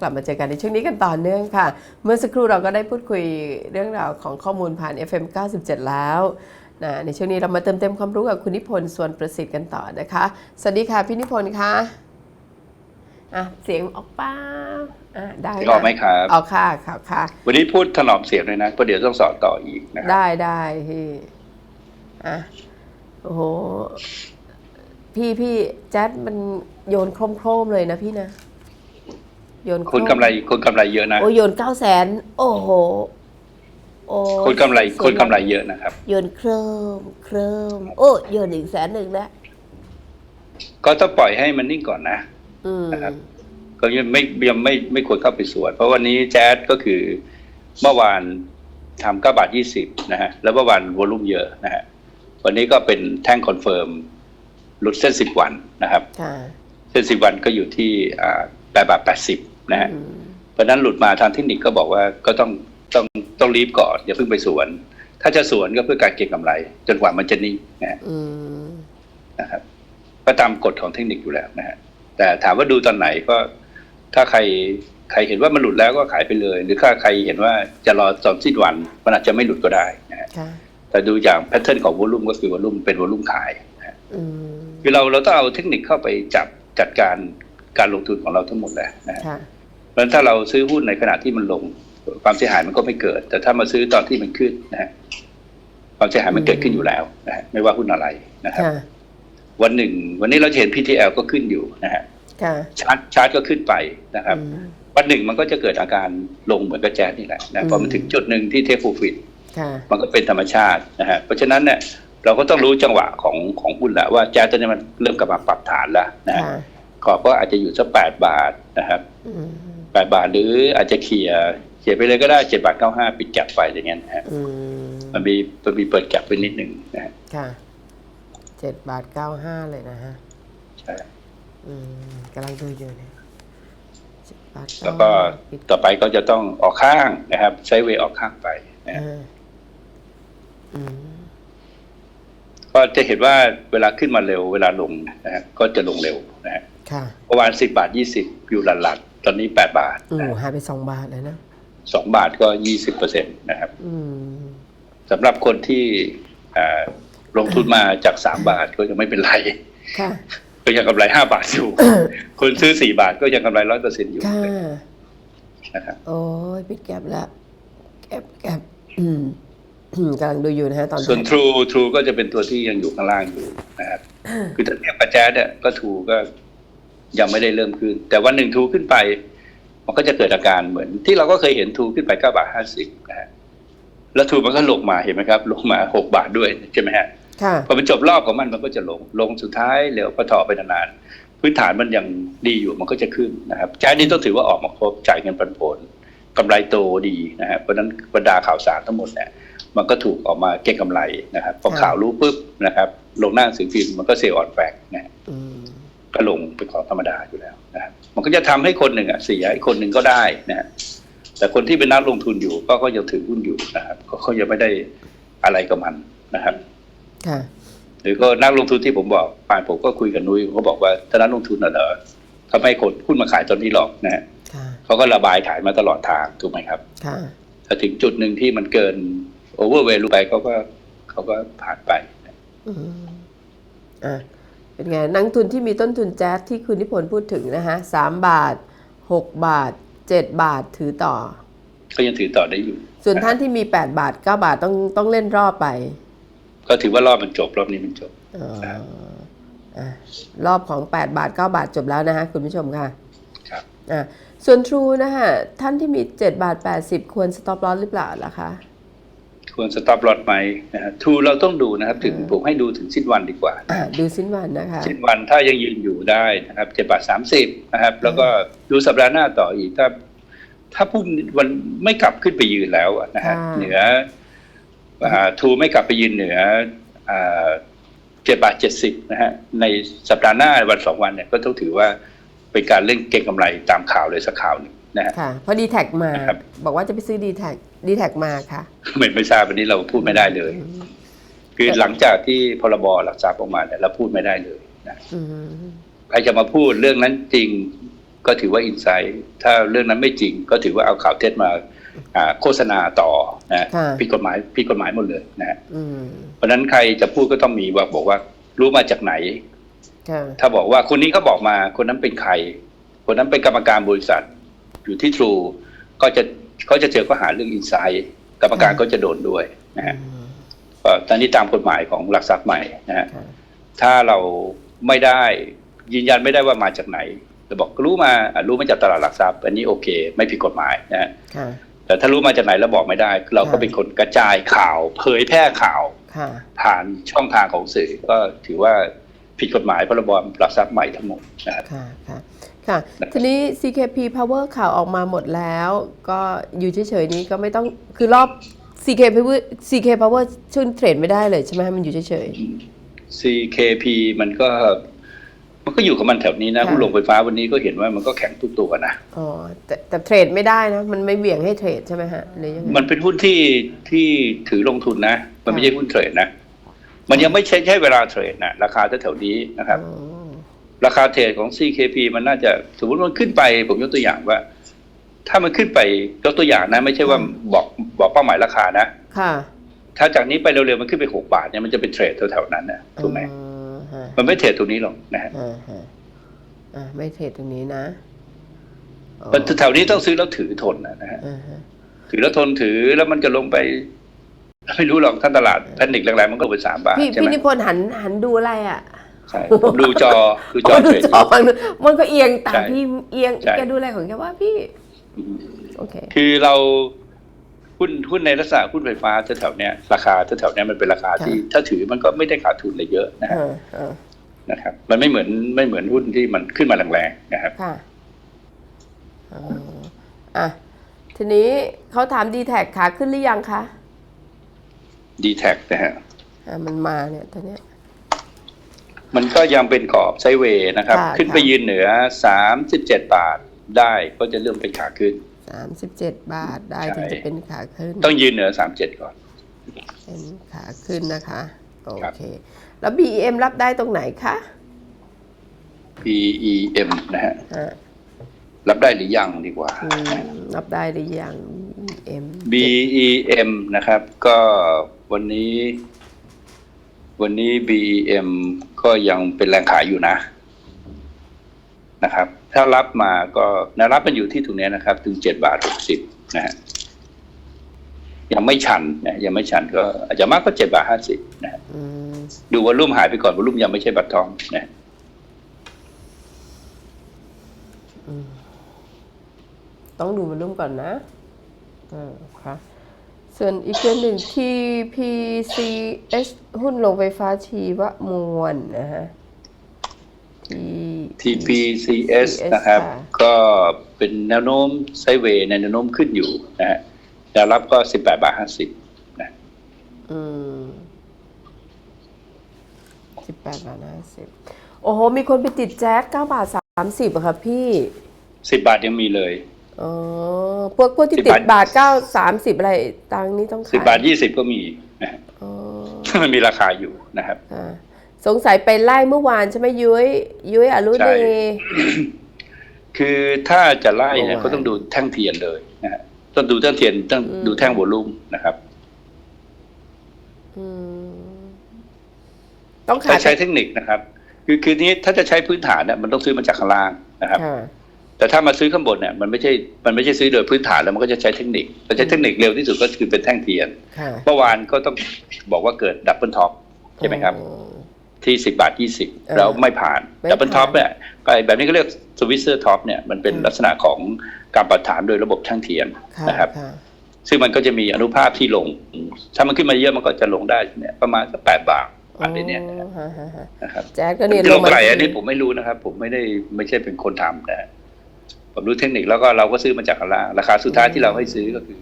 กลับมาเจอกันในช่วงนี้กันต่อเนื่องค่ะ เมื่อสักครู่เราก็ได้พูดคุยเรื่องราวของข้อมูลผ่าน FM 97 แล้วนะในช่วงนี้เรามาเติมเต็มความรู้กับคุณนิพนธ์ส่วนประสิทธิ์กันต่อนะคะ สวัสดีค่ะพี่นิพนธ์คะอะเสียงออกป้าอะได้เสียงออกไหมครับออกค่ะค่ะค่ะ วันนี้พูดถนอมเสียงเลยนะเพราะเดี๋ยวต้องสอนต่ออีกนะครับได้ได้พี่อะโอ้โหพี่พี่แจ๊ดมันโยนโครมโครมๆเลยนะพี่นะ โยนโรมคนกำไรคนกำไรเยอะนะโอ้โยนเก้าแสนโอ้โหโอ้คนกำไรสวยคนกำไรเยอะนะครับ โยนเคริมเคริมโอ้โยนอีกแสนหนึ่งแล้วก็ต้องปล่อยให้มันนิ่งก่อนนะอืมนะครับก็ยังไม่ยังไม่ไม่ควรเข้าไปสวนเพราะวันนี้แจ๊สก็คือเมื่อวานทำเก้าบาทยี่สิบนะฮะแล้วเมื่อวานวอลุ่มเยอะนะฮะวันนี้ก็เป็นแท่งคอนเฟิร์มหลุดเส้นสิบวันนะครับค่ะเส้นสิบวันก็อยู่ที่แปดบาทแปดสิบ นะฮะอืมเพราะฉะนั้นหลุดมาทางเทคนิคก็บอกว่าก็ต้องต้องต้องรีบก่อนอย่าเพิ่งไปสวน ถ้าจะสวนก็เพื่อการเก็งกำไร จนกว่ามันจะนิ่งนะฮะอืมนะครับ ก็ตามกฎของเทคนิคอยู่แล้วนะฮะแต่ถามว่าดูตอนไหนก็ถ้าใครใครเห็นว่ามันหลุดแล้วก็ขายไปเลย หรือถ้าใครเห็นว่าจะรอตอนสิ้นวันมันอาจจะไม่หลุดก็ได้นะฮะค่ะแต่ดูอย่างแพทเทิร์นของวอลุ่มก็คือวอลุ่มเป็นวอลุ่มขายนะฮะอืมคือเราเราต้องเอาเทคนิคเข้าไปจับจัดการการลงทุนของเราทั้งหมดแหละนะฮะค่ะ เพราะฉะนั้นถ้าเราซื้อหุ้นในขณะที่มันลง ความเสียหายมันก็ไม่เกิด แต่ถ้ามาซื้อตอนที่มันขึ้นนะฮะความเสียหายมันเกิดขึ้นอยู่แล้วนะฮะไม่ว่าหุ้นอะไรนะครับค่ะวันหนึ่ง วันนี้เราจะเห็น PTL ก็ขึ้นอยู่นะฮะค่ะชาร์จชาร์จก็ขึ้นไปนะครับอืมวันหนึ่งมันก็จะเกิดอาการลงเหมือนกับแจ๊สนี่แหละนะพอมันถึงจุดหนึ่งที่เทคโปรฟิตค่ะมันก็เป็นธรรมชาตินะฮะเพราะฉะนั้นเนี่ยเราก็ต้องรู้จังหวะของของหุ้นแหละว่าแจ๊สตัวนี้มันเริ่มกลับมาปรับฐานแล้วนะฮะค่ะกรอบก็อาจจะอยู่สักแปดบาทนะครับอืม แปดบาทหรืออาจจะเคลียร์เคลียร์ไปเลยก็ได้เจ็ดบาทเก้าห้าปิดแก็บไปอย่างเงี้ยนะฮะอืมมันมีมันมีเปิดแก็บไปนิดหนึ่งนะฮะค่ะเจ็ดบาทเก้าห้าเลยนะฮะใช่อืมกำลังดูอยู่เนี่ยเจ็ดบาทแล้วก็เาปิดต่อไปก็จะต้องออกข้างนะครับ ใช้เวย์ออกข้างไปนะฮะอ่าอืมก็จะเห็นว่าเวลาขึ้นมาเร็วเวลาลงนะฮะก็จะลงเร็วนะฮะค่ะเมื่อวานสิบาทยี่สิบอยู่หลัดๆ ตอนนี้แปดบาทอืนะมฮะหายไปสองบาทเลยนะสองบาทก็ยี่สิบเปอร์เซ็นต์นะครับอืมสำหรับคนที่อ่าลงทุนมาจากสามบาทก็ยังไม่เป็นไรค่ะก็ยังกำไรห้าบาทอยู่ คนซื้อสี่บาทก็ยังกำไรร้อยเปอร์เซ็นต์อยู่ค่ะนะครับโอ้ยปิดแก็บแล้วแก็บแก็บอืมอืมกำลังดูอยู่นะฮะตอนส่วนนี้ True True ก็จะเป็นตัวที่ยังอยู่ข้างล่างอยู่นะครับคือถ้าเทียบกับแจ๊สเนี่ยก็ True ก็ ยังไม่ได้เริ่มขึ้น แต่วันหนึ่ง True ขึ้นไป มันก็จะเกิดอาการเหมือน ที่เราก็เคยเห็น True ขึ้นไปเก้าบาทห้าสิบนะฮะแล้ว True มันก็ลงมาเห็นไหมครับ ลงมาหกบาทด้วยใช่ไหมฮะค่ะพอมันจบรอบของมันมันก็จะลงลงสุดท้ายเร็วพอถอไปนานๆพื้นฐานมันยังดีอยู่มันก็จะขึ้นนะครับแจ๊สนี่ต้องถือว่าออกมาครบจ่ายเงินปันผลกำไรโตดีนะครับเพราะฉะนั้นบรรดาข่าวสารทั้งหมดเนี่ยมันก็ถูกออกมาเก็งกำไรนะครับพอค่ะข่าวรู้ปุ๊บนะครับลงหน้าหนังสือพิมพ์มันก็เซลล์ออนแฟกนะฮะอืม ก็ลงเป็นของธรรมดาอยู่แล้วนะครับมันก็จะทำให้คนหนึ่งอะเสียอีกคนหนึ่งก็ได้นะฮะแต่คนที่เป็นนักลงทุนอยู่ก็ก็ยังถือหุ้นอยู่นะครับก็เขายังไม่ได้อะไรกับมันนะครับค่ะหรือก็นักลงทุนที่ผมบอกป่านผมก็คุยกับนุ้ยเขาบอกว่าถ้านักลงทุนน่ะเหรอทำไมคนหุ้นมาขายตอนนี้หรอกนะฮะค่ะเขาก็ระบายขายมาตลอดทางถูกไหมครับค่ะถ้าถึงจุดหนึ่งที่มันเกินโอเวอร์เวลูไปเขาก็เขาก็ผ่านไปอืมอะ เป็นไงนักทุนที่มีต้นทุนแจ๊สที่คุณนิพนธ์พูดถึงนะฮะสามบาทหกบาทเจ็ดบาทถือต่อ ก็ยังถือต่อได้อยู่ ส่วนท่านที่มี8บาท9บาทต้องต้องเล่นรอบไป ก็ถือว่ารอบมันจบรอบนี้มันจบอ๋อครับอะรอบของ 8 บาท 9 บาทจบแล้วนะฮะคุณผู้ชมค่ะครับอะส่วน True นะฮะท่านที่มี 7 บาท 80 ควร stop loss หรือเปล่าล่ะคะ ควรสต็อปลอตไหมนะฮะทูเราต้องดูนะครับ ถึงอืมผมให้ดูถึงสิ้นวันดีกว่า อะดูสิ้นวันนะคะ สิ้นวันถ้ายังยืนอยู่ได้นะครับเจ็ดบาทสามสิบนะครับ แล้วก็ดูสัปดาห์หน้าต่ออีกถ้า ถ้าพุ่มวันไม่กลับขึ้นไปยืนแล้วอะนะฮะค่ะ เหนือทูไม่กลับไปยืนเหนือเจ็ดบาทเจ็ดสิบนะฮะในสัปดาห์หน้าวันสองวันเนี่ยก็ต้องถือว่าเป็นการเล่นเก็งกำไรตามข่าวเลยสักข่าวหนึ่ง นะฮะค่ะเพราะ d t แทมาครับ บอกว่าจะไปซื้อ d t แท d t แทมาค่ะ ไม่ไม่ทราบวันนี้เราพูดไม่ได้เลย คือหลังจากที่พรบหลักทรัพย์ออกมาเนี่ยเราพูดไม่ได้เลยนะอืมใครจะมาพูดเรื่องนั้นจริงก็ถือว่าอินไซต์ถ้าเรื่องนั้นไม่จริง ก็ถือว่าเอาข่าวเท็จมาอ่าโฆษณาต่อนะค่ะผิดกฎหมายผิดกฎหมายหมดเลยนะฮะอืมเพราะฉะนั้นใครจะพูดก็ต้องมีว่าบอกว่ารู้มาจากไหน ค่ะถ้าบอกว่าคนนี้เขาบอกมา คนนั้นเป็นใคร คนนั้นเป็นกรรมการบริษัท อยู่ที่ทรูก็จะเขาจะเจอข้อหาเรื่องอินไซต์กรรมการก็จะโดนด้วยนะฮะอืมก็ตอนนี้ตามกฎหมายของหลักทรัพย์ใหม่นะฮะค่ะถ้าเราไม่ได้ยืนยันไม่ได้ว่ามาจากไหนเราบอกรู้มาอะรู้มาจากตลาดหลักทรัพย์ อันนี้โอเค ไม่ผิดกฎหมายนะฮะค่ะแต่ถ้ารู้มาจากไหนแล้วบอกไม่ได้ เราก็ค่ะเป็นคนกระจายข่าว เผยแพร่ข่าวค่ะผ่านช่องทางของสื่อก็ถือว่าผิดกฎหมายพรบหลักทรัพย์ใหม่ทั้งหมดนะครับ ค่ะค่ะค่ะ ทีนี้ CKP Power ข่าวออกมาหมดแล้ว ก็อยู่เฉยๆนี้ก็ไม่ต้องคือรอบ CK Power CK Power ชื่นเทรดไม่ได้เลยใช่ไหมมันอยู่เฉย CKP มันก็ มันก็อยู่กับมันแถวนี้นะค่ะผู้ลงไฟฟ้าวันนี้ก็เห็นว่ามันก็แข็งทุกตัวนะๆอ๋อแต่แต่เทรดไม่ได้นะ มันไม่เบี่ยงให้เทรดใช่ไหมฮะหรือยังไงมันเป็นหุ้นที่ที่ถือลงทุนนะ มันไม่ค่ะใช่หุ้นเทรดนะ มันยังไม่ใช่ใช่เวลาเทรดนะราคาแถวๆนี้นะครับอ๋อ ราคาเทรดของ CKP มันน่าจะสมมติมันขึ้นไป ผมยกตัวอย่างว่า ถ้ามันขึ้นไปยกตัวอย่างนะ ไม่ใช่ว่าบอกบอกเป้าหมายราคานะ ค่ะ ถ้าจากนี้ไปเร็วๆมันขึ้นไปหกบาทเนี่ยมันจะเป็นเทรดแถวๆนั้นนะถูกไหมอ๋อฮะมันไม่เทรดตรงนี้หรอกนะฮะอ่าฮะอ่าไม่เทรดตรงนี้นะอ๋อมันแถวนี้ต้องซื้อแล้วถือทนนะนะฮะอ่าฮะถือแล้วทนถือแล้วมันจะลงไปไม่รู้หรอกท่านตลาดแพนิคแรงๆมันก็เป็นสามบาทพี่ใช่ไหพี่มนิพนธ์หันหันดูอะไรอะ ใช่ผมดูจอดูจออ๋อดูเทรดจอฟังดูมันก็เอียงตามใช่พี่เอียงใช่ แกดูอะไรของแกว่าพี่ โอเค คือเราหุ้นหุ้นในลักษณะหุ้นไฟฟ้าแถวๆเนี้ยราคาแถวๆเนี้ยมันเป็นราคาที่ ถ้าถือมันก็ไม่ได้ขาดทุนอะไรเยอะนะฮะเออเออนะครับ มันไม่เหมือนไม่เหมือนหุ้นที่มันขึ้นมาแรงๆนะครับ ค่ะอ๋ออะ ทีนี้เขาถามดีแท็กขาขึ้นหรือยังคะ d t แทนะฮะอะมันมาเนี่ยตอนเนี้ย มันก็ยังเป็นกรอบไซด์เวย์นะครับค่ะขึ้นไปค่ะยืนเหนือ 37 บาทได้ก็จะเริ่มเป็นขาขึ้นสามสิบเจ็ดบาทได้ใช่ถึงจะเป็นขาขึ้น ต้องยืนเหนือ 37 ก่อน เป็นขาขึ้นนะคะ โอครับเค แล้ว BEM รับได้ตรงไหนคะ PEM นะฮะอะรับได้หรือยังดีกว่าอืมรับได้หรือยัง BEM BEM นะครับ ก็วันนี้ วันนี้ BEM ก็ยังเป็นแรงขายอยู่นะนะครับ ถ้ารับมาก็แนะรับมันอยู่ที่ตรงเนี้ยนะครับ ถึงเจ็ดบาทหกสิบนะฮะยังไม่ชันนะยังไม่ชันก็ อาจจะมากก็เจ็ดบาทห้าสิบนะฮะอืมดูวอลลุ่มหายไปก่อนวอลลุ่มยังไม่ใช่บัตรทองนะต้องดูมันรุ่มก่อนนะอ่าค่ะ ส่วนอีกตัวหนึ่งที่ PCS หุ้นโรงไฟฟ้าชีวมวลนะฮะที่ TPCS นะครับค่ะก็เป็นแนวโน้มไซด์เวย์ในแนวโน้มขึ้นอยู่นะฮะแนวรับก็สิบแปดบาทห้าสิบนะอืมสิบแปดบาทห้าสิบโอ้โห มีคนไปติดแจ็คเก้าบาทสามสิบอะค่ะพี่สิบบาทยังมีเลย อ๋อพวกพวกที่10ติดบาทบาทเก้าสามสิบอะไรตังค์นี้ต้องขายสิบบาทยี่สิบก็มีนะฮะอ๋อมันมีราคาอยู่นะครับอ่าสงสัยไปไล่เมื่อวานใช่ไหมยุ้ยยุ้ยอรุใช่ณีคือถ้าจะไล่เนี่ยเมื่อวานก็ต้องดูแท่งเทียนเลยนะฮะต้องดูแท่งเทียนต้องอืมดูแท่งวอลลุ่มนะครับอืมต้องขาถ้ายใช้เทคนิคนะครับ คือคือนี้ถ้าจะใช้พื้นฐานเนี่ยมันต้องซื้อมาจากข้างล่างนะครับค่ะ แต่ถ้ามาซื้อข้างบนเนี่ยมันไม่ใช่มันไม่ใช่ซื้อโดยพื้นฐานแล้วมันก็จะใช้เทคนิคแต่ใช้เทคนิคเร็วที่สุดก็คือเป็นแท่งเทียนค่ะเมื่อวานก็ต้องบอกว่าเกิดดับเบิลท็อปใช่ไหมครับอ๋อที่สิบาทยี่สิบเออแล้วไม่ผ่านไม่ดับเบิลผ่านท็อปเนี่ยก็แบบนี้ก็เรียกสวิสเซอร์ท็อปเนี่ยมันเป็นอืม ลักษณะของการปัดฐานโดยระบบแท่งเทียนค่ะนะครับ ค่ะซึ่งมันก็จะมีอนุภาคที่ลง ถ้ามันขึ้นมาเยอะมันก็จะลงได้เนี่ยประมาณสักแปดบาทอะไรเนี่ยอ๋อฮะฮะฮะนะครับแจ๊ดก็เนี่ยจะลงมาเท่าไหร่อันนี้ผมไม่รู้นะครับ ผมไม่ได้ไม่ใช่เป็นคนทำนะ ผมรู้เทคนิคแล้วก็เราก็ซื้อมาจากข้างล่างราคาสุดท้ายที่เราให้ซื้อก็คือ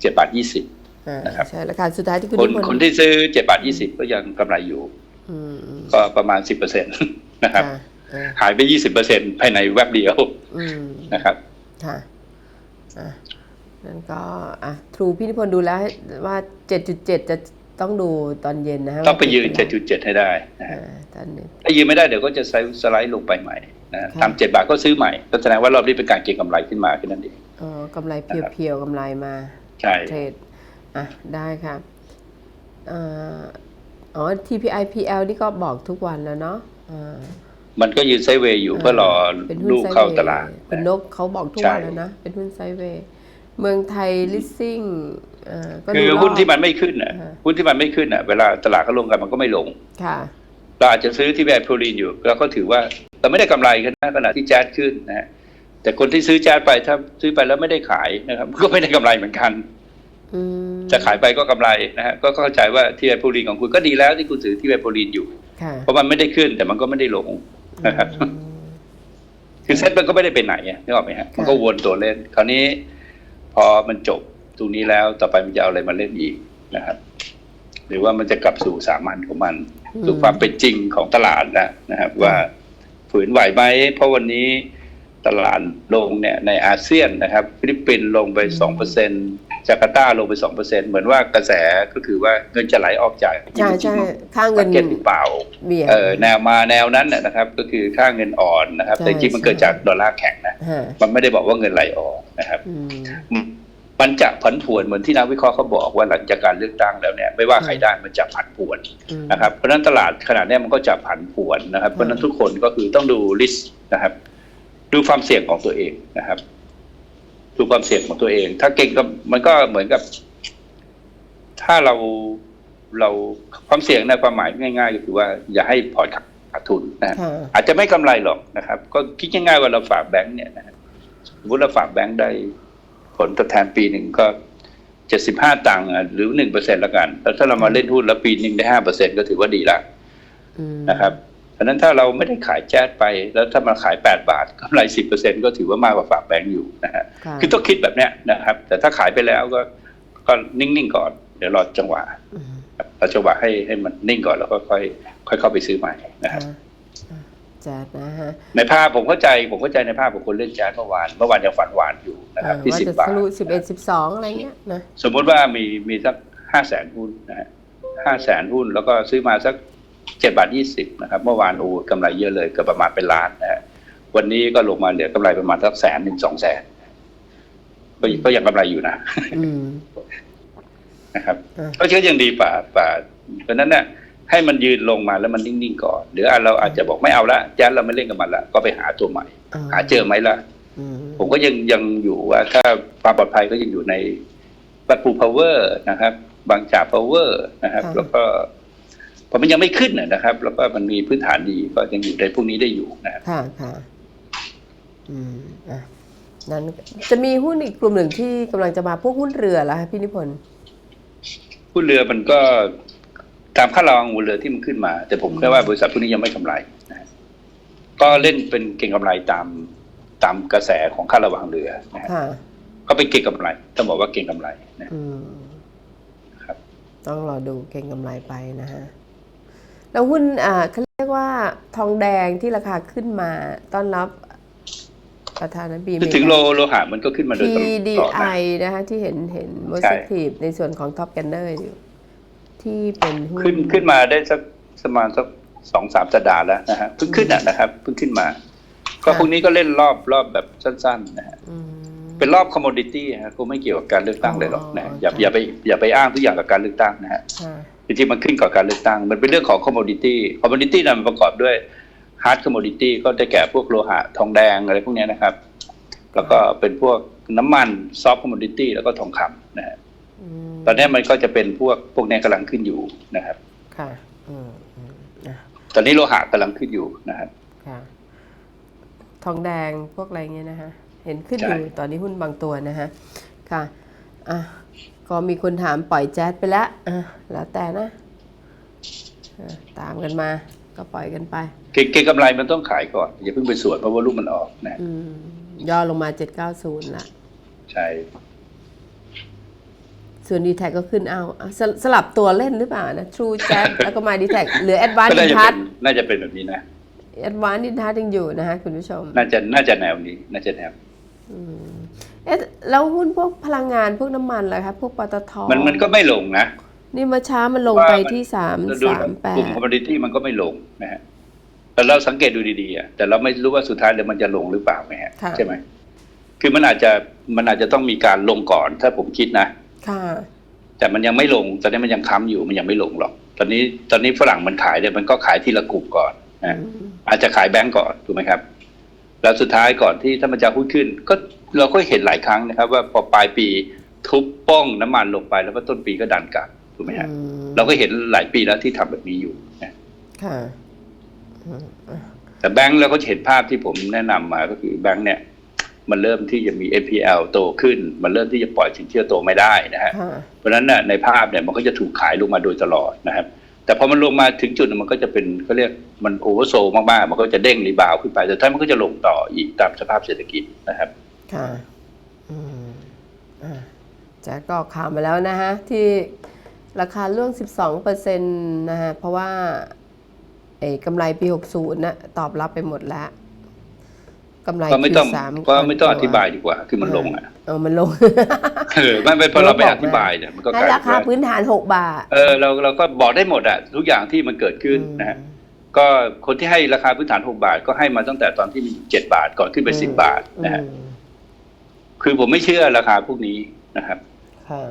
เจ็ดบาทยี่สิบอ่านะครับใช่ราคาสุดท้ายที่คุณคนนิพนธ์คนที่ซื้อเจ็ดบาทยี่สิบก็ยังกำไรอยู่อืมอืมก็ประมาณสิบเปอร์เซ็นต์นะครับค่ะอ่าหายไปยี่สิบเปอร์เซ็นภายในแวบเดียวอืมนะครับค่ะอะนั่นก็อะทรูพี่นิพนธ์ดูแล้วให้ว่า7.7จะต้องดูตอนเย็นนะฮะต้องไปยืนว่า7.7ให้ได้นะอ่าฮะตอนนี้ถ้ายืนไม่ได้เดี๋ยวก็จะสไลด์ลงไปใหม่ นะฮะค่ะทำเจ็ดบาทก็ซื้อใหม่ก็แสดงว่ารอบนี้เป็นการเก็งกำไรขึ้นมาแค่นั้นเองอ๋อกำไรเพียวๆกำไรมาใช่เทรดอะได้ค่ะอ่าอ๋อ TPI PL นี่ก็บอกทุกวันแล้วเนาะอ่ามันก็ยืนไซด์เวย์อยู่เพื่อรอเป็นหุ้นลูกไซด์เข้าเวย์ตลาดคุณนกเขาบอกทุกใช่วันแล้วนะ เป็นหุ้นไซด์เวย์เมืองไทยลิสซิ่งอ่าก็คืดูอรบหุ้นที่มันไม่ขึ้นอะอ่าหุ้นที่มันไม่ขึ้นอะเวลาตลาดเขาลงกันมันก็ไม่ลง ค่ะเราอาจจะซื้อที่แบบโพลีนอยู่ แล้วก็ถือว่า เราไม่ได้กำไรกันนะขณะที่แจ๊สขึ้นนะฮะแต่คนที่ซื้อแจ๊สไปถ้าซื้อไปแล้วไม่ได้ขายนะครับ ก็ไม่ได้กำไรเหมือนกันอืมจะขายไปก็กำไรนะฮะก็เข้าใจว่าที่แบบโพลีนของคุณก็ดีแล้วที่คุณถือที่แบบโพลีนอยู่ค่ะเพราะมันไม่ได้ขึ้นแต่มันก็ไม่ได้ลงนะครับอืมคือเซ็ตมันก็ไม่ได้ไปไหนอะนึกออกไหมฮะมันก็วนตัวเล่น คราวนี้ พอมันจบตรงนี้แล้วต่อไปมันจะเอาอะไรมาเล่นอีกนะครับ หรือว่ามันจะกลับสู่สามัญของมันสู่ความเป็นจริงของตลาดแล้วนะครับว่า ฝืนไหวไหมเพราะวันนี้ตลาดลงเนี่ยในอาเซียนนะครับ ฟิลิปปินส์ลงไปสองเปอร์เซ็นจาการ์ตาลงไปสองเปอร์เซ็นเหมือนว่ากระแสก็คือว่าเงินจะไหลออกจากใช่ใช่ค่าเงิมานเก็ตหรือเปล่าเบียดเออแนวมาแนวนั้นน่ะนะครับ ก็คือค่าเงินอ่อนนะครับใช่แต่จริงๆมันใช่เกิดจากดอลลาร์แข็งนะฮะมันไม่ได้บอกว่าเงินไหลออกนะครับอื มอืมมันจะผันผวนเหมือนที่นักวิเคราะห์เขาบอกว่าหลังจากการเลือกตั้งแล้วเนี่ยไม่ว่าใครได้มันจะผันผวนอืมนะครับเพราะฉะนั้นตลาดขนาดเนี้ยมันก็จะผันผวนนะครับ เพราะฉะนั้นทุกคนก็คือต้องดูลิสต์นะครับ ดูความเสี่ยงของตัวเองนะครับ ดูความเสี่ยงของตัวเอง ถ้าเก่งก็มันก็เหมือนกับ ถ้าเราเราความเสี่ยงในความหมายง่าย ๆ ก็คือว่าอย่าให้พอร์ตขาดทุนนะฮะค่ะอาจจะไม่กำไรหรอกนะครับ ก็คิดง่ายๆว่าเราฝากแบงก์เนี่ยนะฮะสมมติเราฝากแบงก์ได้ ผลตอบแทนปีหนึ่งก็เจ็ดสิบห้าตังค์อะหรือหนึ่งเปอร์เซ็นละกัน แล้วถ้าเรามาเล่นหุ้นแล้วปีหนึ่งได้ห้าเปอร์เซ็นก็ถือว่าดีละอืมนะครับเพราะฉะนั้นถ้าเราไม่ได้ขายแจ๊สไป แล้วถ้ามาขายแปดบาทกำไรสิบเปอร์เซ็นก็ถือว่ามากกว่าฝากแบงก์อยู่นะฮะค่ะคือต้องคิดแบบเนี้ยนะครับ แต่ถ้าขายไปแล้วก็ก็นิ่งๆก่อน เดี๋ยวรอจังหวะอืมครับรอจังหวะให้ให้มันนิ่งก่อนแล้วก็ค่อยค่อยเข้าไปซื้อใหม่นะครับค่ะอะ แจ๊ดนะฮะในภาพผมเข้าใจผมเข้าใจในภาพของคนเล่นแจ๊สเมื่อวานเมื่อวานยังฝันหวานอยู่นะครับเออที่ว่าสิบจะบาททะลุสิบเอ็ดสิบสองอะไรเงี้ยนะสมมติว่ามีมีสักห้าแสนหุ้นนะฮะห้าแสนหุ้นแล้วก็ซื้อมาสักเจ็ดบาทยี่สิบนะครับเมื่อวานโอ้กำไรเยอะเลยเกือบประมาณเป็นล้านนะฮะวันนี้ก็ลงมาเหลือกำไรประมาณสักแสนหนึ่งสองแสนก็ก็ยังกำไรอยู่นะอืมนะครับอะก็ก็ยังดีป่าป่าเพราะฉะนั้นเนี่ย ให้มันยืนลงมาแล้วมันนิ่งๆก่อนหรืออะเราอาจจะบอกไม่เอาละแจ๊สเราไม่เล่นกับมันละก็ไปหาตัวใหม่ หาเจอไหมล่ะอืมผมก็ยังยังอยู่ว่าถ้าความปลอดภัยก็ยังอยู่ในบัตปูพาวเวอร์นะครับ บางจากพาวเวอร์นะครับ แล้วก็พอมันยังไม่ขึ้นนะนะครับ แล้วก็มันมีพื้นฐานดีก็ยังอยู่ในพวกนี้ได้อยู่นะครับค่ะค่ะอืมอะนั้นจะมีหุ้นอีกกลุ่มหนึ่งที่กำลังจะมาพวกหุ้นเรือแล้วคะพี่นิพนธ์หุ้นเรือมันก็ ตามค่าระวังหุ้นเรือที่มันขึ้นมา แต่ผมแค่ว่าบริษัทพวกนี้ยังไม่กำไรนะฮะก็เล่นเป็นเก่งกำไรตามตามกระแสของค่าระวังเรือนะฮะค่ะก็เป็นเก่งกำไรต้องบอกว่าเก่งกำไรนะอืมครับ ต้องรอดูเก่งกำไรไปนะฮะแล้วหุ้นอ่าเขาเรียกว่าทองแดงที่ราคาขึ้นมาต้อนรับประธานาธิบคือดีถึงโลโลหะมันก็ขึ้นมาโดยตลอดนะ PDI นะคะที่เห็นเห็นใช่ positive ในส่วนของ Top Gunner อยู่ ที่เป็นหุ้นขึ้นขึ้นมาได้สักประมาณสักสองสามสัปดาห์แล้วนะฮะเพิ่งขึ้นอะนะครับเพิ่งขึ้นมา ก็พวกนี้ก็เล่นรอบรอบแบบสั้นๆนะฮะอืมเป็นรอบคอมมดิตี้ฮะก็ไม่เกี่ยวกับการเลือกตั้งเลยหรอกนะอ๋ออย่าค่ะอย่าไปอย่าไปอ้างทุกอย่างกับการเลือกตั้งนะฮะค่ะจริงๆมันขึ้นก่อนการเลือกตั้ง มันเป็นเรื่องของคอมมดิตี้คอมมดิตี้นั้นมันประกอบด้วยฮาร์ดคอมมดิตี้ก็ได้แก่พวกโลหะทองแดงอะไรพวกเนี้ยนะครับ แล้วก็เป็นพวกน้ำมันซอฟต์คอมมดิตี้แล้วก็ทองคำนะฮะม ตอนนี้มันก็จะเป็นพวกพวกเนี้ยกำลังขึ้นอยู่นะครับ ค่ะอืมอืมอะตอนนี้โลหะกำลังขึ้นอยู่นะครับค่ะ ทองแดงพวกอะไรเงี้ยนะฮะเห็นขึ้นใช่อยู่ตอนนี้หุ้นบางตัวนะฮะค่ะอะก็มีคนถามปล่อยแจ๊สไปแล้วอะแล้วแต่นะอะตามกันมาก็ปล่อยกันไป เก่งเก่งกำไรมันต้องขายก่อน อย่าเพิ่งไปสวนเพราะว่าลูกมันออกนะอืมย่อลงมา790ละใช่ ส่วน d t แทก็ขึ้นเอาอะสสลับตัวเล่นหรือเปล่านะ True Jack แล้วก็มา d t แทเหลือ Advanced ก็น่า i n จะ t เป็ a น c น่าจะเป็นแบบนี้นะ Advanced i n t a c ยังอยู่นะฮะคุณผู้ชมน่าจะน่าจะแนวนี้ น่าจะแนวเอ๊ะแล้วหุ้นพวกพลังงานพวกน้ำมันล่ะครับพวกปตทมันมันก็ไม่ลงนะ นี่เมาเช้ามันลงไปที่สามเราดูสามแปกลุ่มดคอมมดิตี้มันก็ไม่ลงนะฮะแต่เราสังเกตดูดีๆอะแต่เราไม่รู้ว่าสุดท้ายแล้วมันจะลงหรือเปล่าไงฮะค่ะ ใช่ไหมคือมันอาจจะมันอาจจะต้องมีการลงก่อน ถ้าผมคิดนะค่ะ แต่มันยังไม่ลง ตอนนี้มันยังค้ำอยู่มันยังไม่ลงหรอก ตอนนี้ตอนนี้ฝรั่งมันขายเนี่ยมันก็ขายทีละกลุ่มก่อนนะอืมอาจจะขายแบงก์ก่อนถูกไหมครับ แล้วสุดท้ายก่อนที่ถ้ามันจะหุ้นขึ้น ก็เราก็เห็นหลายครั้งนะครับ ว่าพอปลายปีทุบป้องน้ำมันลงไปแล้วก็ต้นปีก็ดันกลับถูกไหมฮะอืมเราก็เห็นหลายปีแล้วที่ทำแบบนี้อยู่นะค่ะอืมแต่แบงก์เราก็จะเห็นภาพที่ผมแนะนำมาก็คือแบงก์เนี่ย มันเริ่มที่จะมี NPL โตขึ้น มันเริ่มที่จะปล่อยสินเชื่อโตไม่ได้นะฮะค่ะเพราะฉะนั้นน่ะในภาพเนี่ยมันก็จะถูกขายลงมาโดยตลอดนะครับแต่พอมันลงมาถึงจุดหนึ่งมันก็จะเป็นเขาเรียกมันโอเวอร์โซมากๆ มันก็จะเด้งรีบาวด์ขึ้นไป แต่ท้ายมันก็จะลงต่ออีกตามสภาพเศรษฐกิจนะครับ ค่ะอืมอ่าแจ็คก็ออกข่าวมาแล้วนะฮะ ที่ราคาร่วง12เปอร์เซ็นต์นะฮะ เพราะว่าเอ้กำไรปี 60นะตอบรับไปหมดแล้ว กำไรก็ไม่ต้อง Q3 ก็ไม่ต้องอธิบายก่นดีกว่า คือมันลงอะเออมันลงเออไม่เป็นพอเราไปอธิบายเนี่ยมันก็กให้ลายราเป็นคาว่าพื้นฐาน6บาทเออเราเราก็บอกได้หมดอะทุกอย่างที่มันเกิดขึ้นนะฮะก็คนที่ให้ราคาพื้นฐาน6บาท ก็ให้มาตั้งแต่ตอนที่มี7บาทก่อนขึ้นไป10บาทนะฮะอืมคือผมไม่เชื่อราคาพวกนี้นะครับค่ะ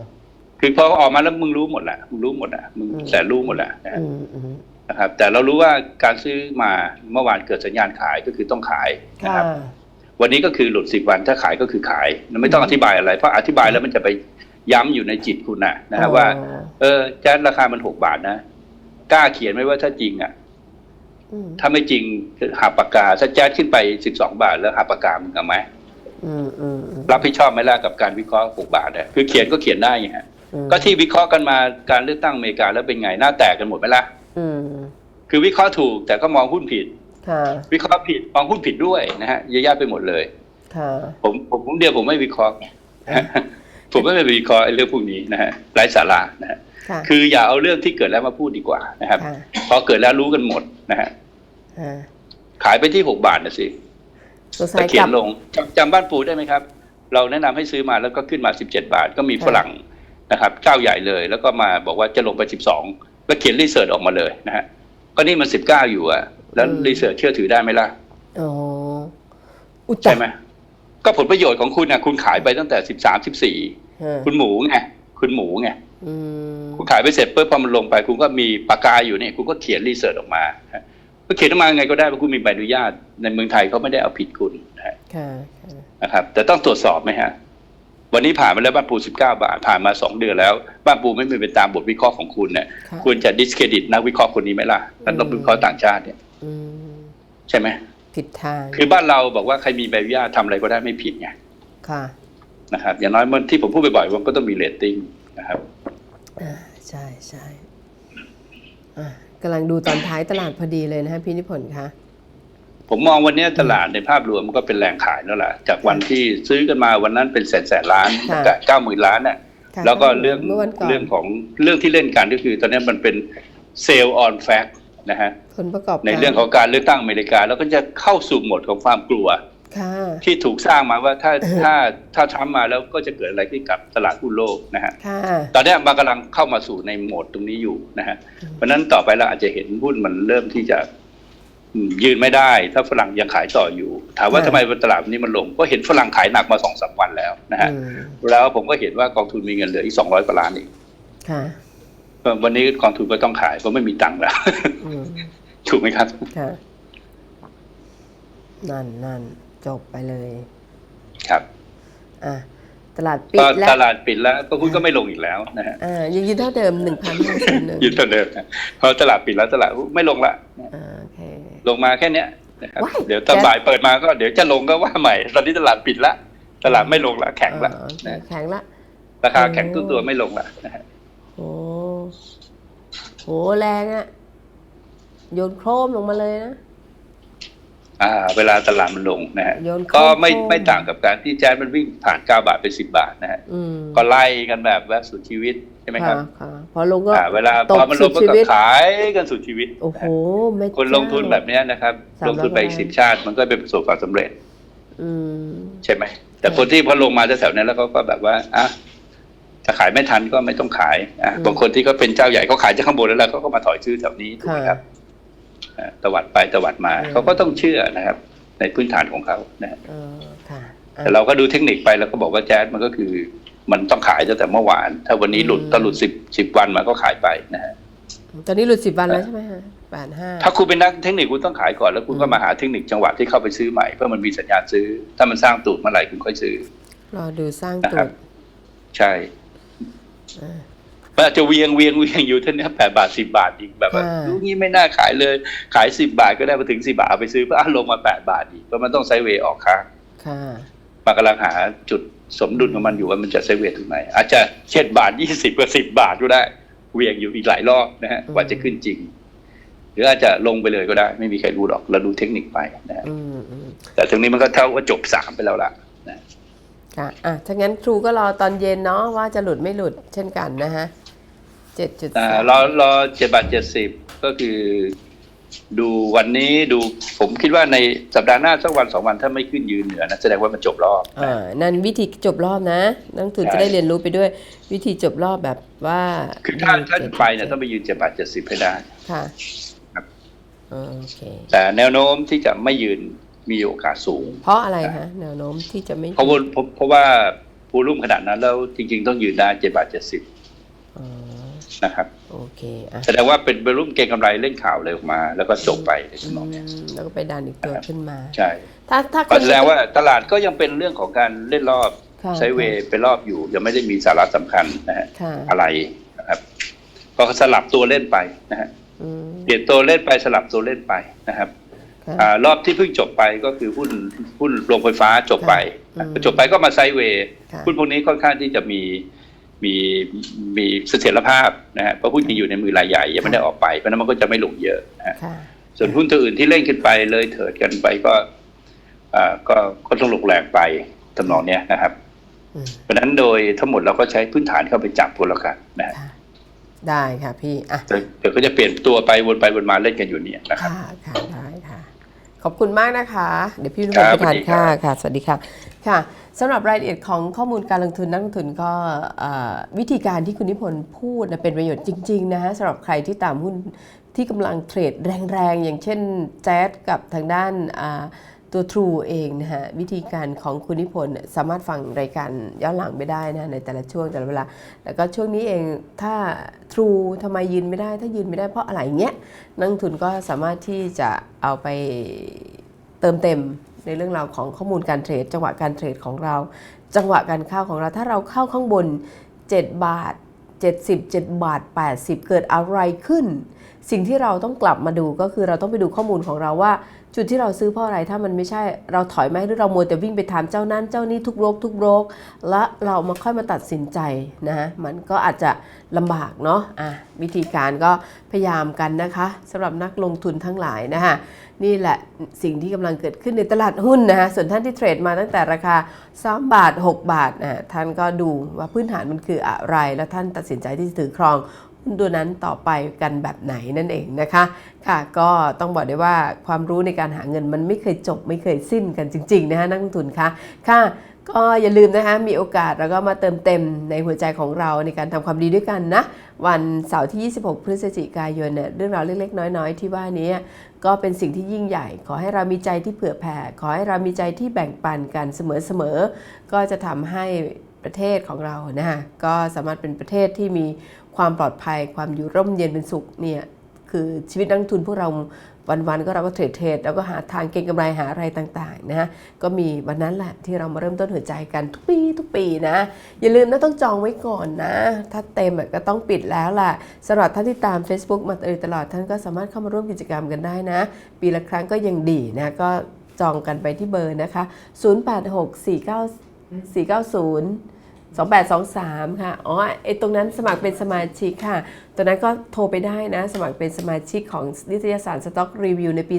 คือพอออกมาแล้วมึงรู้หมดแหละมึงรู้หมดอะมึงอืมแสนรู้หมดแหละนะฮะอืมอืม นะครับแต่เรารู้ว่าการซื้อมาเมื่อวานเกิดสัญญาณขายก็คือต้องขายนะค่ะครับ วันนี้ก็คือหลุดสิบวันถ้าขายก็คือขายไม่ต้องอธิบายอะไร เพราะอธิบายแล้วมันจะไปย้ำอยู่ในจิตคุณนะนะฮะว่าอ๋อเออแจ๊สราคามันหกบาทนะกล้าเขียนไหมว่าถ้าจริงอะอืมถ้าไม่จริงหักปากกาถ้าแจ๊สขึ้นไปสิบสองบาทแล้วหักปากกามึงเอาไหมอืมอืมอืมรับผิดชอบไหมล่ะกับการวิเคราะห์หกบาทเนี่ยคือเขียนก็เขียนได้ไงฮะอืมก็ที่วิเคราะห์กันมาการเลือกตั้งอเมริกาแล้วเป็นไงหน้าแตกกันหมดไหมล่ะ อืมคือวิเคราะห์ถูกแต่ก็มองหุ้นผิด ค่ะ วิเคราะห์ผิดมองหุ้นผิดด้วยนะฮะเยอะแยะไปหมดเลย ค่ะ ผมผมผมเดียวผมไม่วิเคราะห์ไงผมไม่ไปวิเคราะห์ไอ้เรื่องพวกนี้นะฮะไร้สาระนะฮะค่ะ คืออย่าเอาเรื่องที่เกิดแล้วมาพูดดีกว่านะครับ ค่ะพอเกิดแล้วรู้กันหมดนะฮะอ่าขายไปที่หกบาทนะสิสงสัแต่ยเขีกยลันบลงจำจำบ้านปูได้ไหมครับ เราแนะนำให้ซื้อมาแล้วก็ขึ้นมาสิบเจ็ดบาท ก็มีฝรั่งนะครับเจ้าใหญ่เลย แล้วก็มาบอกว่าจะลงไปสิบสอง แล้วเขียนรีเสิร์ชออกมาเลยนะฮะก็นี่มันสิบเก้าอยู่อะแล้วรีเสิร์ชเชื่อถือได้ไหมล่ะอ๋ออุยตายใช่ไหมก็ผลประโยชน์ของคุณนะคุณขายไปตั้งแต่สิบสามสิบสี่ฮะคุณหมูไงคุณหมูไงอืมคุณขายไปเสร็จปุ๊บพอมันลงไป คุณก็มีปากกาอยู่เนี่ยคุณก็เขียนรีเสิร์ชออกมาฮะก็เขียนออกมาไงก็ได้เพราะคุณมีใบอนุญาตในเมืองไทยเขาไม่ได้เอาผิดคุณนะฮะค่ะค่ะนะครับแต่ต้องตรวจสอบไหมฮะ วันนี้ผ่านมาแล้วบ้านปูสิบเก้าบาทผ่านมาสองเดือนแล้ว บ้านปูไม่เป็นไปตามบทวิเคราะห์ของคุณเนี่ยค่ะควรจะดิสเครดิตนักวิเคราะห์คนนี้ไหมล่ะนักวิเคราะห์ต่างชาติเนี่ยอืมใช่ไหมผิดทาง คือบ้านเราบอกว่าใครมีใบอนุญาตทำอะไรก็ได้ไม่ผิดไงค่ะนะครับ อย่างน้อยมันที่ผมพูดบ่อยๆว่าก็ต้องมีเรตติ้งนะครับอ่าใช่ใช่อะกำลังดูตอนท้ายตลาดพอดีเลยนะฮะพี่นิพนธ์คะ ผมมองวันนี้ตลาดในภาพรวมมันก็เป็นแรงขายแล้วล่ะ จากวันที่ซื้อกันมาวันนั้นเป็นแสนแสนล้านค่ะกับเก้าหมื่นล้านน่ะค่ะแล้วก็เรื่องเมื่อวันก่อนเรื่องของเรื่องที่เล่นกันก็คือ ตอนนี้มันเป็นเซลล์ออนแฟกนะฮะผลประกอบการในเรื่องของการเลือกตั้งอเมริกา แล้วก็จะเข้าสู่โหมดของความกลัวค่ะที่ถูกสร้างมาว่าถ้าถ้าถ้าทรัมป์มาแล้วก็จะเกิดอะไรขึ้นกับตลาดหุ้นโลกนะฮะค่ะตอนนี้มันกำลังเข้ามาสู่ในโหมดตรงนี้อยู่นะฮะเพราะฉะนั้นต่อไปเราอาจจะเห็นหุ้นมันเริ่มที่จะอืม ยืนไม่ได้ ถ้าฝรั่งยังขายต่ออยู่ ถามว่าค่ะทำไมตลาดนี้มันลง ก็เห็นฝรั่งขายหนักมาสองสามวันแล้วนะฮะอืมแล้วผมก็เห็นว่ากองทุนมีเงินเหลืออีกสองร้อยกว่าล้านอีกค่ะวันนี้กองทุนก็ต้องขายเพราะไม่มีตังค์แล้วอืมถูกไหมครับค่ะนั่นนั่นจบไปเลย ครับ อะตลาดปิดก็แล้วตลาดปิดแล้วก็หุ้นก็ไม่ลงอีกแล้วนะฮะอ่ายังยืนเท่าเดิมหนึ่งพันห้าสิบหนึ่งยืนเท่าเดิมนะเพราะตลาดปิดแล้วตลาดหุ้นไม่ลงละอ่าโอเค ลงมาแค่เนี้ยนะครับ ว้าย เดี๋ยวตอนบ่ายเปิดมาก็เดี๋ยวจะลงก็ว่าใหม่ ตอนนี้ตลาดปิดละ ตลาดไม่ลงละแข็งละอ๋อนะแข็งละ ราคาแข็งตัวตัวไม่ลงละนะฮะโอ้โห แรงอะโยนโครมลงมาเลยนะ อ่าเวลาตลาดมันลงนะฮะโยนโค้งก็ไม่โค้งไม่ต่างกับการที่แจ๊สมันวิ่งผ่าน 9 บาทไป 10 บาทนะฮะอืมก็ไล่กันแบบว่าสุดชีวิตใช่ไหมครับค่ะพอลงก็ อ่าเวลาตพกอมันลสุงดก็ชีวิต ขายกันสุดชีวิตโอ้โหนะฮะไม่คนลงทุนแบบเนี้ยนะครับสามร้อยลงทุนไปกว่าล้านสิบชาติมันก็เป็นประสบความสำเร็จ อืม ใช่ไหมแต่คนที่พอลงมาแถวๆนั้นแล้วเขาก็แบบว่าอะถ้าขายไม่ทันก็ไม่ต้องขายอะอืม บางคนที่เขาเป็นเจ้าใหญ่เขาขายจากข้างบนแล้วแล้วเขาก็มาถอยซื้อแถวนี้ถูกไหมครับอ่า ตวัดไปตวัดมาอืมเขาก็ต้องเชื่อนะครับ ในพื้นฐานของเขานะฮะเออค่ะอะแต่เราก็ดูเทคนิคไปแล้วก็บอกว่าแจ๊สมันก็คือ มันต้องขายตั้งแต่เมื่อวาน ถ้าวันนี้หลุดอืมถ้าหลุดสิบสิบวันมันก็ขายไปนะฮะตอนนี้หลุดสิบวันแล้วใช่ไหมฮะแปดห้าถ้าคุณเป็นนักเทคนิคคุณต้องขายก่อนแล้วคุณก็อืมมาหาเทคนิคจังหวะที่เข้าไปซื้อใหม่เพื่อมันมีสัญญาณซื้อ ถ้ามันสร้างตูดเมื่อไหร่คุณค่อยซื้อรอดูสร้างนะตัครัวบใช่อ่า มันอาจจะเวียงเวียงเวียงอยู่เท่านี้แปดบาทสิบาทอีกแบบว่าค่ะลูกนี้ไม่น่าขายเลย ขายสิบาทก็ได้มาถึงสิบาทเอาไปซื้อเพื่ออะลงมาแปดบาทอีกเพราะมันต้องไซด์เวย์ออกค้างค่ะมากำลังหาจุดสมดุลของมันอยู่ว่ามันจะไซด์เวย์ถึงไหน อาจจะเช่นบาทยี่สิบกับสิบาทก็ได้เวียงอยู่อีกหลายรอบนะฮะอืมกว่าจะขึ้นจริง หรืออาจจะลงไปเลยก็ได้ ไม่มีใครรู้หรอกเราดูเทคนิคไปนะฮะอืมอืมแต่ตรงนี้มันก็เท่าว่าจบสามไปแล้วล่ะนะค่ะอะถ้างั้นครูก็รอตอนเย็นเนาะว่าจะหลุดไม่หลุดเช่นกันนะฮะ เจ็ดจุดอ่าสามรอรอเจ็ดบาทเจ็ดสิบก็คือ ดูวันนี้ดูผมคิดว่าในสัปดาห์หน้าสักวันสองวันถ้าไม่ขึ้นยืนเหนือนะแสดงว่ามันจบรอบนะอ่านั่นวิธีจบรอบนะนักลงทุนใช่จะได้เรียนรู้ไปด้วยวิธีจบรอบแบบว่าคือถ้าถ้าจ็ดไปเนี่ยต้องไปยืนเจ็ดบาทเจ็ดสิบให้ได้ค่ะครับอ่าโอเคแต่แนวโน้มที่จะไม่ยืนมีโอกาสสูง เพราะอะไรฮะแนวโน้มที่จะไม่เพราะว่าเพราะเพราะว่าภูรุ่มขนาดนั้นแล้วจริง ๆ ต้องยืนได้เจ็ดบาทเจ็ดสิบอ๋อ นะครับโอเคอะแสดงว่าเป็นบรรลุมเก็งกำไรเล่นข่าวเลยออกมา แล้วก็จบไปในอืทำนองเนี้ยมแล้วก็ไปดันอีกตัวขึ้นมา ใช่ถ้าถ้าก็แสดงว่าตลาดก็ยังเป็นเรื่องของการเล่นรอบค่ะไซด์เวย์เป็นรอบอยู่ ยังไม่ได้มีสาระสำคัญนะฮะค่ะอะไรนะครับ ก็สลับตัวเล่นไปนะฮะอืมเปลี่ยนตัวเล่นไปสลับตัวเล่นไปนะครับ ค่ะ อ่ารอบที่เพิ่งจบไปก็คือหุ้นหุ้นโรงไฟฟ้าจบไปอืมจบไปก็มาไซด์เวย์ค่ะ หุ้นพวกนี้ค่อนข้างที่จะมี มีมีเสถียรภาพนะฮะเพราะหุ้นยังอยู่ในมือรายใหญ่ยังไม่ได้ออกไปเพราะฉะนั้นมันก็จะไม่ลงเยอะนะฮะค่ะส่วนหุ้นตัวอื่นที่เล่นขึ้นไปเลยเถิดกันไปก็อ่าก็ก็ต้องลงแรงไปทำนองเนี้ยนะครับอืมเพราะฉะนั้นโดยทั้งหมดเราก็ใช้พื้นฐานเข้าไปจับก็แล้วกันนะฮะค่ะได้ค่ะพี่อะเดี๋ยวเดี๋ยวก็จะเปลี่ยนตัวไปวนไปวนมาเล่นกันอยู่เนี่ยนะครับค่ะค่ะได้ค่ะ ขอบคุณมากนะคะ เดี๋ยวพี่นุ่มครับไปทานสวัสดีครัข้าบวค่ะ สวัสดีค่ะค่ะ สำหรับรายละเอียดของข้อมูลการลงทุนนักลงทุนก็วิธีการที่คุณนิพนธ์พูดเป็นประโยชน์จริงๆนะฮะสำหรับใครที่ตามหุ้นที่กำลังเทรดแรงๆ อย่างเช่นแจ๊ดกับทางด้านตัว True เองนะฮะวิธีการของคุณนิพนธ์สามารถฟังรายการย้อนหลังไปได้นะในแต่ละช่วงแต่ละเวลา แล้วก็ช่วงนี้เองถ้า True ทำไมยืนไม่ได้ ถ้ายืนไม่ได้เพราะอะไรเงี้ยนักลงทุนก็สามารถที่จะเอาไปเติมเต็ม ในเรื่องราวของข้อมูลการเทรด จังหวะการเทรดของเรา จังหวะการเข้าของเราถ้าเราเข้าข้างบน 7 บาท 70 7บาท 80 เกิดอะไรขึ้น สิ่งที่เราต้องกลับมาดูก็คือเราต้องไปดูข้อมูลของเราว่า จุดที่เราซื้อเพราะอะไรถ้ามันไม่ใช่เราถอยไหมหรือเรามัวแต่วิ่งไปถามเจ้านั้นเจ้านี้ทุกโรคทุกโรคและเรามาค่อยมาตัดสินใจนะฮะมันก็อาจจะลำบากเนาะอะวิธีการก็พยายามกันนะคะสำหรับนักลงทุนทั้งหลายนะฮะนี่แหละสิ่งที่กำลังเกิดขึ้นในตลาดหุ้นนะฮะส่วนท่านที่เทรดมาตั้งแต่ราคา 3 บาท 6 บาทนะท่านก็ดูว่าพื้นฐานมันคืออะไร แล้วท่านตัดสินใจที่จะถือครอง ตัวนั้นต่อไปกันแบบไหนนั่นเองนะคะ ค่ะก็ต้องบอกได้ว่าความรู้ในการหาเงินมันไม่เคยจบไม่เคยสิ้นกันจริง ๆ นะคะนักลงทุนคะค่ะก็อย่าลืมนะคะมีโอกาสแล้วก็มาเติมเต็มในหัวใจของเราในการทำความดีด้วยกันนะ วันเสาร์ที่ 26 พฤศจิกายนเนี่ยเรื่องราวเล็ก ๆ น้อย ๆ ที่ว่านี้ก็เป็นสิ่งที่ยิ่งใหญ่ ขอให้เรามีใจที่เผื่อแผ่ ขอให้เรามีใจที่แบ่งปันกันเสมอๆก็จะทำให้ประเทศของเรานะคะก็สามารถเป็นประเทศที่มี ความปลอดภัยความอยู่ร่มเย็นเป็นสุขเนี่ยคือชีวิตนักทุนพวกเราวันๆก็เราก็เทรดเทรดแล้วก็หาทางเก็งกำไรหาอะไรต่างๆนะฮะก็มีวันนั้นแหละที่เรามาเริ่มต้นหัวใจกันทุกปีทุกปีนะ อย่าลืมนะต้องจองไว้ก่อนนะ ถ้าเต็มก็ต้องปิดแล้วล่ะสำหรับท่านที่ตาม Facebook มาตลอดท่านก็สามารถเข้ามาร่วมกิจกรรมกันได้นะ ปีละครั้งก็ยังดีนะก็จองกันไปที่เบอร์นะคะ 086 49 490 2823 ค่ะ อ๋อ ไอตรงนั้นสมัครเป็นสมาชิกค่ะ ตอนนั้นก็โทรไปได้นะ สมัครเป็นสมาชิกของนิตยสารสต็อกรีวิวในปี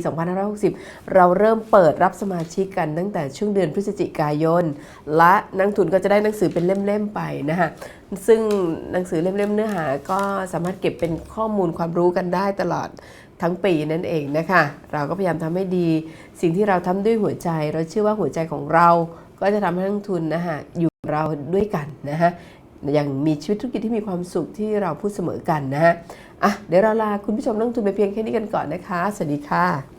2560 เราเริ่มเปิดรับสมาชิกกันตั้งแต่ช่วงเดือนพฤศจิกายน และนักทุนก็จะได้หนังสือเป็นเล่ม ๆ ไปนะคะซึ่งหนังสือเล่ม ๆ เนื้อหาก็สามารถเก็บเป็นข้อมูลความรู้กันได้ตลอดทั้งปีนั่นเองนะคะ เราก็พยายามทำให้ดี สิ่งที่เราทำด้วยหัวใจ เราเชื่อว่าหัวใจของเราก็จะทำให้นักทุนนะคะอยู่ เราด้วยกันนะฮะยังมีชีวิตธุรกิจที่มีความสุขที่เราพูดเสมอกันนะฮะอะเดี๋ยวเราลาคุณผู้ชมนักลงทุนไปเพียงแค่นี้กันก่อนนะคะ สวัสดีค่ะ